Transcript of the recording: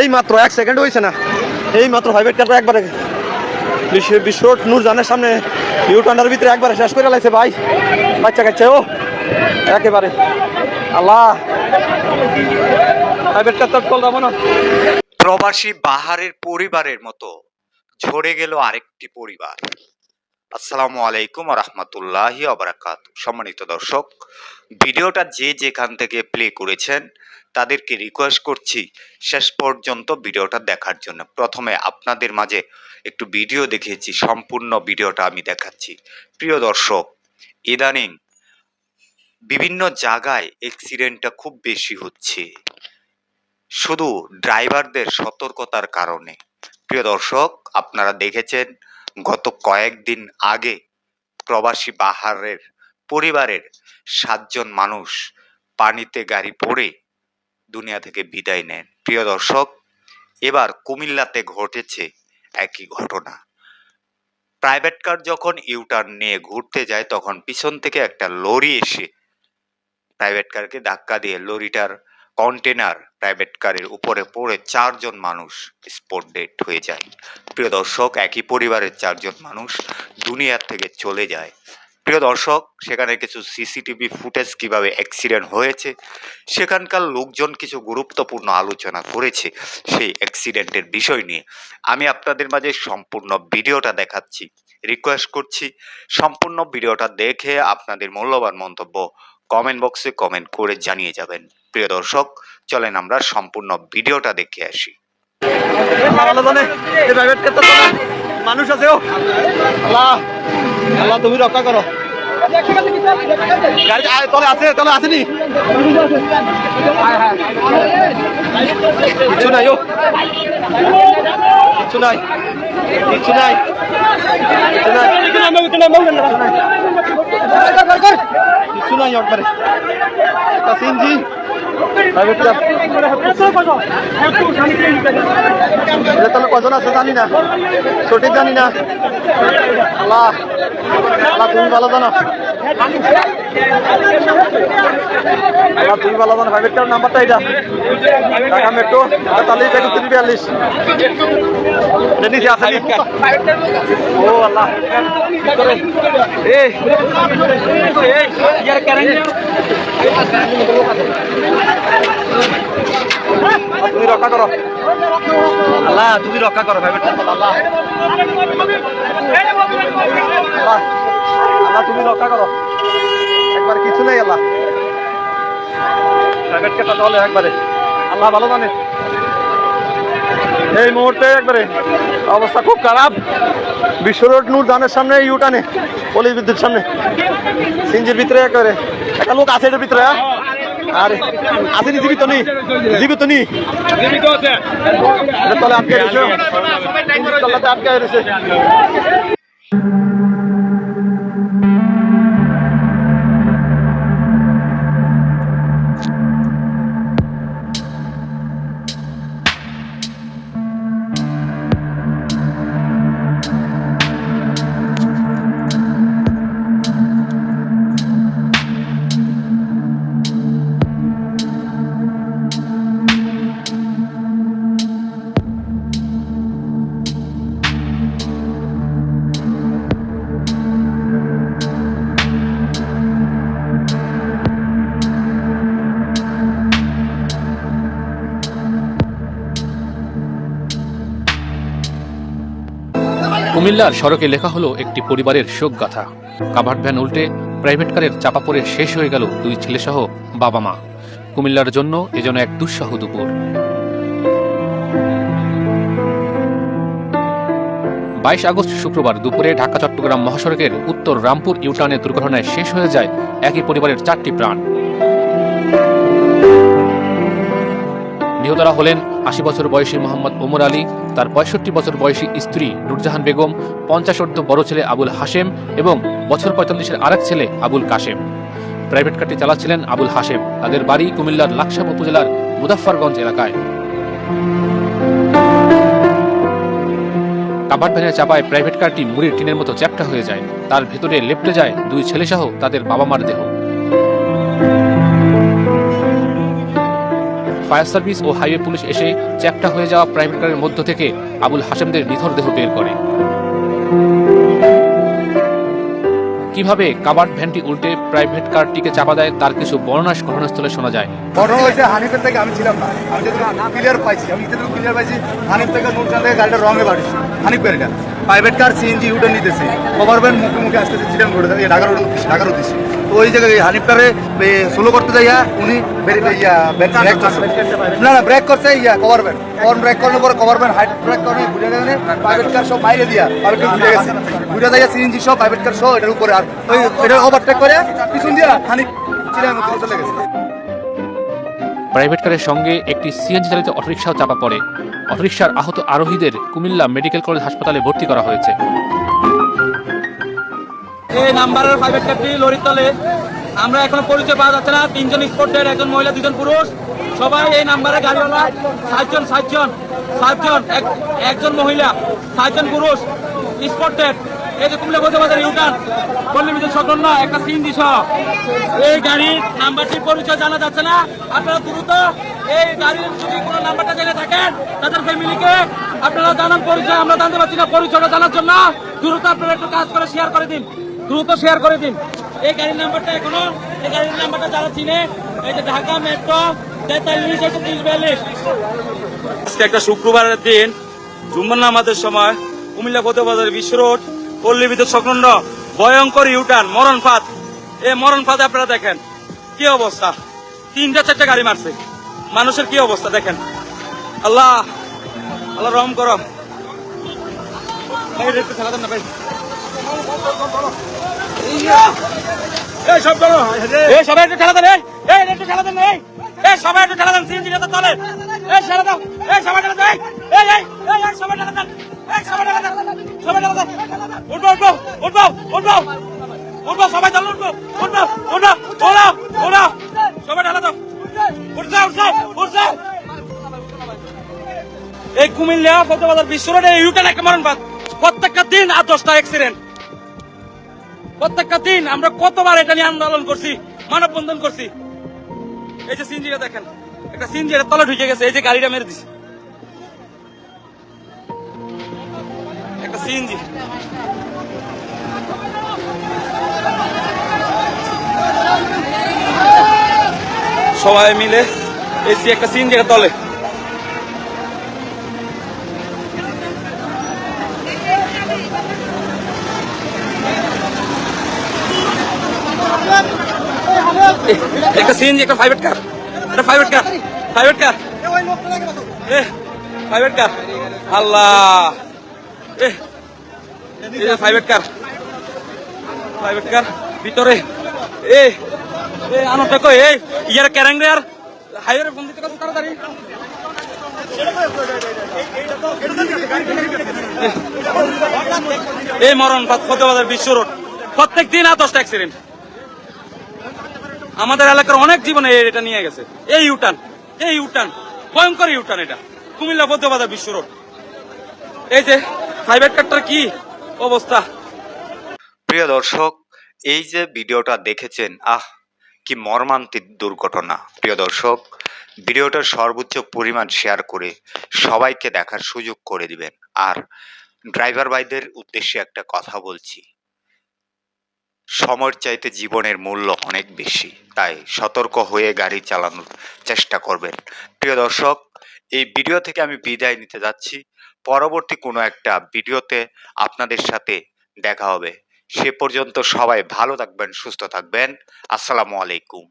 এই মাত্র এক সেকেন্ড হয়েছে না। এই মাত্র প্রাইভেট কারটা একবারে বিশ্ব বিশ্ব নূরজানের সামনে ইউটার্নের ভিতরে একবারে শেষ করে লাইছে ভাই। বাচ্চা কাচ্চা, ও। একেবারে। আল্লাহ। প্রাইভেট প্রবাসী বাহারের পরিবারের মতো ঝরে গেল আরেকটি পরিবার। আসসালামু আলাইকুম রহমতুল্লাহ অবরাকাত সম্মানিত দর্শক, ভিডিওটা যে যেখান থেকে প্লে করেছেন, তাদেরকে রিকোয়েস্ট করছি শেষ পর্যন্ত ভিডিওটা দেখার জন্য। প্রথমে আপনাদের মাঝে একটু ভিডিও দেখিয়েছি, সম্পূর্ণ ভিডিওটা আমি দেখাচ্ছি। প্রিয় দর্শক, ইদানিং বিভিন্ন জায়গায় অ্যাক্সিডেন্টটা খুব বেশি হচ্ছে। শুধু ড্রাইভারদের সতর্কতার কারণে। প্রিয় দর্শক, আপনারা দেখেছেন গত কয়েকদিন আগে প্রবাসী বাহারের পরিবারের সাতজন মানুষ পানিতে গাড়ি পড়ে দুনিয়া থেকে বিদায় নেন। প্রিয় দর্শক, এবার কুমিল্লাতে ঘটেছে একই ঘটনা। প্রাইভেট কার যখন ইউটার্ন নিয়ে ঘুরতে যায়, তখন পিছন থেকে একটা লরি এসে প্রাইভেট কারকে ধাক্কা দিয়ে লরিটার কন্টেনার প্রাইভেট কারের উপরে পড়ে চারজন মানুষ স্পট ডেট হয়ে যায়। প্রিয় দর্শক, একই পরিবারের চারজন মানুষ দুনিয়ার থেকে চলে যায়। প্রিয় দর্শক, সেখানে কিছু সিসিটিভি ফুটেজ কীভাবে অ্যাক্সিডেন্ট হয়েছে, সেখানকার লোকজন কিছু গুরুত্বপূর্ণ আলোচনা করেছে সেই অ্যাক্সিডেন্টের বিষয় নিয়ে। আমি আপনাদের মাঝে সম্পূর্ণ ভিডিওটা দেখাচ্ছি। রিকোয়েস্ট করছি সম্পূর্ণ ভিডিওটা দেখে আপনাদের মূল্যবান মন্তব্য কমেন্ট বক্সে কমেন্ট করে জানিয়ে যাবেন। প্রিয় দর্শক চলেন আমরা সম্পূর্ণ ভিডিওটা দেখে আসি। আল্লাহ জানে এই প্রাইভেট কার তো চলে। মানুষ আছে ও। আল্লাহ আল্লাহ তুমি রক্ষা করো। গাড়ি আয়, তলে আছে তলে আসেনি কিছু নাই ও। কিছু নাই কিছু নাই কিছু নাই। কিছু নাই একবারে। সিনজি এটা তাহলে কজন আছে জানি না সঠিক জানি না আল্লাহ আল্লাহ তুমি ভালো জানো। তুমি ভালো জানো প্রাইভেট কার নাম্বারটা এটা ঢাকা মেট্রো তেতাল্লিশ একত্রিশ বিয়াল্লিশ নিচে আছে? ও আল্লাহ। তুমি রক্ষা করো। আল্লাহ, তুমি রক্ষা করো প্রাইভেট আল্লাহ। আল্লাহ, তুমি রক্ষা করো। একবার কিছু নেই আল্লাহ। প্রাইভেট তাহলে একবারে। আল্লাহ ভালো জানে। এই মুহূর্তে একবারে অবস্থা খুব খারাপ। বিশ্ব রোড নূর ধানের সামনে ইউটানে পলিশ বিদ্যুৎ সামনে। সিঞ্জির ভিতরে একবারে। একটা লোক আছে এটার ভিতরে হ্যাঁ? আরে আসেনি জীবিত নি? জীবিত নি? এটা তলে আটকে রয়েছে। আটকে রয়েছে। কুমিল্লার সড়কে লেখা হলো একটি পরিবারের শোক গাথা কাভার্ড ভ্যান উল্টে প্রাইভেট কারের চাপা পড়ে শেষ হয়ে গেল দুই ছেলেসহ বাবা মা। কুমিল্লার জন্য এ যেন এক দুঃসাহ দুপুর। বাইশ আগস্ট শুক্রবার দুপুরে ঢাকা, চট্টগ্রাম মহাসড়কের উত্তর রামপুর ইউটার্নে দুর্ঘটনায় শেষ হয়ে যায় একই পরিবারের চারটি প্রাণ। নিহতরা হলেন আশি বছর বয়সী মোহাম্মদ ওমর আলী, তার পঁয়ষট্টি বছর বয়সী স্ত্রী নুরজাহান বেগম, পঞ্চাশ অর্ধ বড় ছেলে আবুল হাশেম এবং বছর পঁয়তাল্লিশের আরেক ছেলে আবুল কাশেম। প্রাইভেট কারটি চালাচ্ছিলেন আবুল হাশেম, তাদের বাড়ি কুমিল্লার লাকসাম উপজেলার মুজাফফরগঞ্জ এলাকায়। কাভার্ড ভ্যানের চাপায় প্রাইভেট কারটি মুড়ির টিনের মতো চ্যাপ্টা হয়ে যায়। তার ভেতরে লেপ্টে যায় দুই ছেলেসহ তাদের বাবা মার দেহ। ফায়ার সার্ভিস ও হাইওয়ে পুলিশ এসে চ্যাপটা হয়ে যাওয়া প্রাইভেট কারের মধ্য থেকে আবুল হাশেমদের নিথর দেহ বের করে। কীভাবে কাবার্ড ভ্যানটি উল্টে প্রাইভেট কারটিকে চাপা দেয় তার কিছু বর্ণনা ঘটনাস্থলে শোনা যায়। ঘটনা হয়েছে হানিফের থেকে আমি ছিলাম না। আমি যতটুকু ক্লিয়ার পাইছি, আমি যতটুকু ক্লিয়ার পাইছি, হানিফ থেকে নুরজান থেকে গাড়িটা রঙে বাড়িছে হানিফ গাড়িটা প্রাইভেট কার সিএনজি উঠে নিতেছে। গভর্নমেন্ট মুখে মুখে আসতেছে রোডে এই ঢাকার ঢাকার উদ্দেশ্যে। তো ওই জায়গায় এই হানিফ কারে সোলো করতে যাইয়া উনি ব্রেক করছে না না ব্রেক করছে ইয়া গভর্নমেন্ট গভর্নমেন্ট ব্রেক করার পরে গভর্নমেন্ট হাইট ব্রেক করে ঘুরে গেলে প্রাইভেট কার সব বাইরে দিয়া প্রাইভেট কার ঘুরে গেছে। ঘুরে যাইয়া সিএনজি সব প্রাইভেট কার সব এটার উপরে আর ওই এটা ওভারটেক করে পিছন দিয়া হানিফ মধ্যে চলে গেছে। প্রাইভেট কারের সঙ্গে একটি সিএনজি চালিত অটোরিকশাও চাপা পড়ে। অটোরিকশার আহত আরোহীদের কুমিল্লা মেডিকেল কলেজ হাসপাতালে ভর্তি করা হয়েছে। এই নাম্বারের প্রাইভেট কারটি লরির তলে। আমরা এখনও পরিচয় পাওয়া যাচ্ছে না। তিনজন স্পোর্টের একজন মহিলা, দুজন পুরুষ। সবাই এই নাম্বারে গাড়িওয়ালা। সাতজন সাতজন সাতজন একজন মহিলা, সাতজন পুরুষ স্পোর্টের এই যে কুমিল্লা গোজা বাজার ইউটান পল্লী বিদ্যুৎ সংলগ্ন একটা সিন দিশ এই গাড়ির নাম্বারটির পরিচয় জানা যাচ্ছে না। আপনারা দ্রুত এই গাড়ির যদি কোনো নাম্বারটা জেনে থাকেন, তাদের ফ্যামিলিকে আপনারা জানান পরিচয়। আমরা জানতে পারছি না পরিচয়টা জানার জন্য। দ্রুত আপনারা একটু কাজ করে শেয়ার করে দিন। দ্রুত শেয়ার করে দিন। এই গাড়ির নাম্বারটা এখনও এই গাড়ির নাম্বারটা যারা চিনে এই যে ঢাকা মেট্রো তেতাল্লিশ একত্রিশ বিয়াল্লিশ। আজকে একটা শুক্রবারের দিন জুম্মার নামাজের সময় কুমিল্লা কোতবাজার বিশ্ব রোড পল্লী বিদ্যুৎ সংলগ্ন ভয়ঙ্কর ইউটার্ন মরণ ফাঁদ। এই মরণ ফাঁদ আপনারা দেখেন কি অবস্থা? তিনটা চারটা গাড়ি মারছে। মানুষের কি অবস্থা দেখেন? আল্লাহ আল্লাহ রহম করো। না ভাই। এই সব করো। এই সবাই একটু ঠেলা দেন এই। এই একটু ঠেলা দেন এই। এই সবাই একটু ঠেলা দেন সিএনজি নেতা তলে এই ঠেলা দাও। এই সবাই ঠেলা দেন এই। এই এই এই সবাই ঠেলা দেন এই সবাই ঠেলা দেন সবাই ঠেলা দেন। উঠবো উঠবো উঠবো উঠবো। উঠবো সবাই চলো উঠবো। উঠবো উঠবো ওরা ওরা সবাই ঠেলা দাও। উঠছে উঠছে উঠছে। এই কুমিল্লা ফতেবাজার বিশ্ব রোডে ইউটেন একটা মরণ বাদ। প্রত্যেকটা দিন আর দশটা অ্যাক্সিডেন্ট প্রত্যেকটা দিন আমরা কতবার এটা নিয়ে আন্দোলন করছি, মানববন্ধন করছি। এই যে সিনজিটা দেখেন, একটা সিনজি এটা তলে ঢুকে গেছে, এই যে গাড়িটা মেরে দিছে। একটা সিনজি। সবাই মিলে এসি একটা সিনজি একটা তলে। একটা সিএনজি, একটা প্রাইভেট কার একটা private car private car private car আল্লাহ। এ প্রাইভেট কার প্রাইভেট কার ভিতরে। এ আনন্দ কই? এই, ইয়ার ক্যারাং রে আর। হাইওয়ে ফোন দিতে কত তাড়াতাড়ি? এই মরণ ফতেবাজার বিশ্ব রোড। প্রত্যেক দিন দশটা অ্যাক্সিডেন্ট আমাদের এলাকার অনেক জীবনে এটা নিয়ে গেছে। এই ইউটান এই ইউটান ভয়ঙ্কর ইউটান এটা। কুমিল্লা বৌদ্ধবাজার বিশ্ব রোড। এই যে প্রাইভেট কারটার কি অবস্থা? প্রিয় দর্শক, এই যে ভিডিওটা দেখেছেন, আহ, কি মর্মান্তিক দুর্ঘটনা। প্রিয় দর্শক, ভিডিওটার সর্বোচ্চ পরিমাণ শেয়ার করে সবাইকে দেখার সুযোগ করে দিবেন। আর ড্রাইভার ভাইদের উদ্দেশ্যে একটা কথা বলছি। সময়ের চাইতে জীবনের মূল্য অনেক বেশি। তাই সতর্ক হয়ে গাড়ি চালানোর চেষ্টা করবেন। প্রিয় দর্শক, এই ভিডিও থেকে আমি বিদায় নিতে যাচ্ছি। পরবর্তী কোনো একটা ভিডিওতে আপনাদের সাথে দেখা হবে। সে পর্যন্ত সবাই ভালো থাকবেন, সুস্থ থাকবেন। আসসালামু আলাইকুম।